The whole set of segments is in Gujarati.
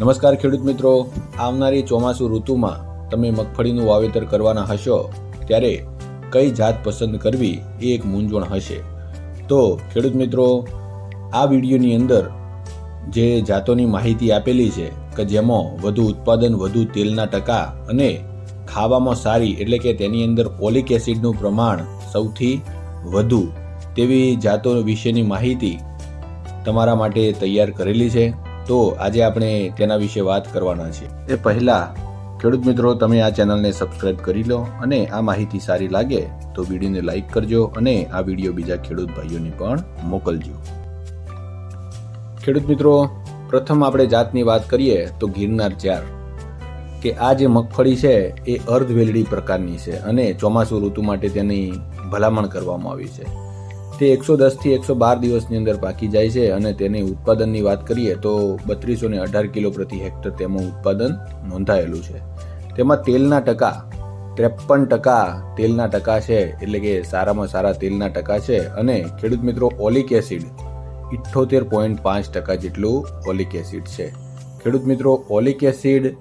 નમસ્કાર ખેડૂત મિત્રો. આવનારી ચોમાસુ ઋતુમાં તમે મગફળીનું વાવેતર કરવાના હશો, ત્યારે કઈ જાત પસંદ કરવી એ એક મૂંઝવણ હશે. તો ખેડૂત મિત્રો, આ વિડીયોની અંદર જે જાતોની માહિતી આપેલી છે કે જેમાં વધુ ઉત્પાદન, વધુ તેલના ટકા અને ખાવામાં સારી એટલે કે તેની અંદર ઓલિક એસિડનું પ્રમાણ સૌથી વધુ તેવી જાતો વિશેની માહિતી તમારા માટે તૈયાર કરેલી છે. તો આજે આપણે તેના વિશે વાત કરવાના છે. એ પહેલા, ખેડૂત મિત્રો, તમે આ ચેનલને સબસ્ક્રાઇબ કરી લો અને આ માહિતી સારી લાગે તો વિડીયોને લાઈક કરજો અને આ વીડિયો બીજા ખેડૂત ભાઈઓને પણ મોકલજો. ખેડૂત મિત્રો, પ્રથમ આપણે જાતની વાત કરીએ તો ગિરનાર ચાર. કે આ જે મગફળી છે, એ અર્ધવેલડી પ્રકારની છે અને ચોમાસું ઋતુ માટે તેની ભલામણ કરવામાં આવી છે. તે એકસો દસથી એકસો બાર દિવસની અંદર પાકી જાય છે અને તેની ઉત્પાદનની વાત કરીએ તો બત્રીસો ને અઢાર કિલો પ્રતિ હેક્ટર તેમાં ઉત્પાદન નોંધાયેલું છે. તેમાં તેલના ટકા, ત્રેપન ટકા તેલના ટકા છે, એટલે કે સારામાં સારા તેલના ટકા છે અને ખેડૂત મિત્રો, ઓલિક એસિડ ઇઠ્ઠોતેર પોઈન્ટ પાંચ ટકા જેટલું ઓલિક એસિડ છે. ખેડૂત મિત્રો, ઓલિક એસિડ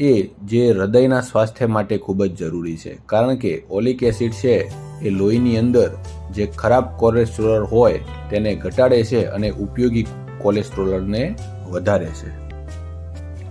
એ જે હૃદયના સ્વાસ્થ્ય માટે ખૂબ જ જરૂરી છે. કારણ કે ઓલિક એસિડ છે એ લોહીની અંદર જે ખરાબ કોલેસ્ટ્રોલ હોય તેને ઘટાડે છે અને ઉપયોગી કોલેસ્ટ્રોલને વધારે છે.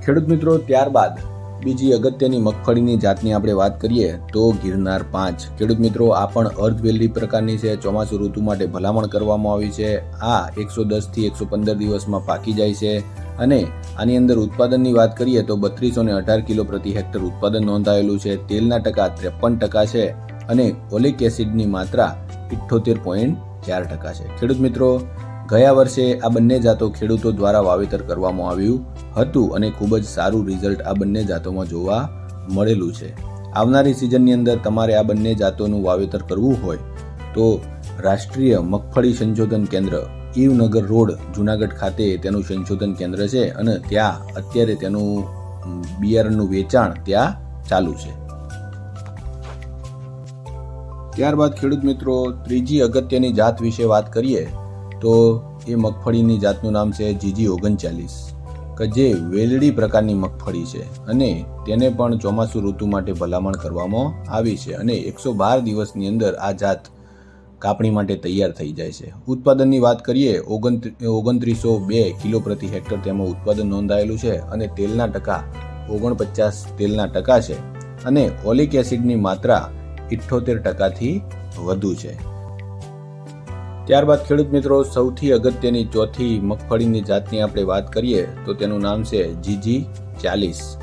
ખેડૂત મિત્રો, ત્યારબાદ બીજી અગત્યની મગફળીની જાતની આપણે વાત કરીએ તો ગિરનાર પાંચ. ખેડૂત મિત્રો, આ પણ અર્ધવેલી પ્રકારની છે. ચોમાસું ઋતુ માટે ભલામણ કરવામાં આવી છે. આ એકસો દસથી એકસો પંદર દિવસમાં પાકી જાય છે અને આની અંદર ઉત્પાદનની વાત કરીએ તો બત્રીસો ને અઢાર કિલો પ્રતિ હેક્ટર ઉત્પાદન નોંધાયેલું છે. તેલના ટકા ત્રેપન ટકા છે અને ઓલિક એસિડની માત્રા ઇઠ્ઠોતેર પોઈન્ટ ચાર ટકા છે. ખેડૂત મિત્રો, ગયા વર્ષે આ બંને જાતો ખેડૂતો દ્વારા વાવેતર કરવામાં આવ્યું હતું અને ખૂબ જ સારું રિઝલ્ટ આ બંને જાતોમાં જોવા મળેલું છે. આવનારી સિઝનની અંદર તમારે આ બંને જાતોનું વાવેતર કરવું હોય તો રાષ્ટ્રીય મગફળી સંશોધન કેન્દ્ર, ઈવનગર રોડ, જુનાગઢ ખાતે તેનું સંશોધન કેન્દ્ર છે અને ત્યાં અત્યારે તેનું બિયારણનું વેચાણ ત્યાં ચાલુ છે. ત્યારબાદ ખેડૂત મિત્રો, ત્રીજી અગત્યની જાત વિશે વાત કરીએ, તો એ મગફળીની જાતનું નામ છે જીજી ઓગણચાલીસ, કે જે વેલડી પ્રકારની મગફળી છે અને તેને પણ ચોમાસુ ઋતુ માટે ભલામણ કરવામાં આવી છે અને એકસો બાર દિવસની અંદર આ જાત કાપણી માટે તૈયાર થઈ જાય છે. ઉત્પાદનની વાત કરીએ ઓગણત્રીસો બે કિલો પ્રતિ હેક્ટર તેમાં ઉત્પાદન નોંધાયેલું છે અને તેલના ટકા ઓગણપચાસ તેલના ટકા છે અને ઓલિક એસિડની માત્રા ઇઠ્ઠોતેર ટકાથી વધુ છે. ત્યારબાદ ખેડૂત મિત્રો, સૌથી અગત્યની ચોથી મગફળીની જાતની આપણે વાત કરીએ, તો તેનું નામ છે જીજી ચાલીસ.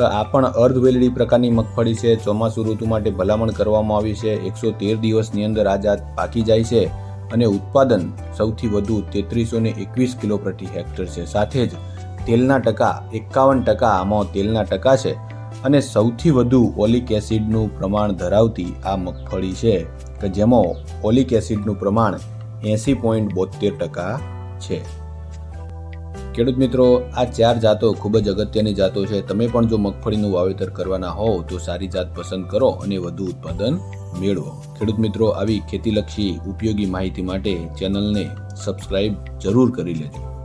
આ પણ અર્ધવેલડી પ્રકારની મગફળી છે. ચોમાસુ ઋતુ માટે ભલામણ કરવામાં આવી છે. એકસો તેર દિવસની અંદર આ જાત પાકી જાય છે અને ઉત્પાદન સૌથી વધુ તેત્રીસો ને એકવીસ કિલો પ્રતિ હેક્ટર છે. સાથે જ તેલના ટકા, એકાવન ટકા આમાં તેલના ટકા છે. અને સૌથી વધુ ઓલિક એસિડનું પ્રમાણ ધરાવતી આ મગફળી છે, કે જેમાં ઓલિક એસિડનું પ્રમાણ એંસી પોઈન્ટ બોતેર ટકા છે. ખેડૂત મિત્રો, આ ચાર જાતો ખૂબ જ અગત્યની જાતો છે. તમે પણ જો મગફળીનું વાવેતર કરવાના હોવ, તો સારી જાત પસંદ કરો અને વધુ ઉત્પાદન મેળવો. ખેડૂત મિત્રો, આવી ખેતીલક્ષી ઉપયોગી માહિતી માટે ચેનલને સબસ્ક્રાઈબ જરૂર કરી લેજો.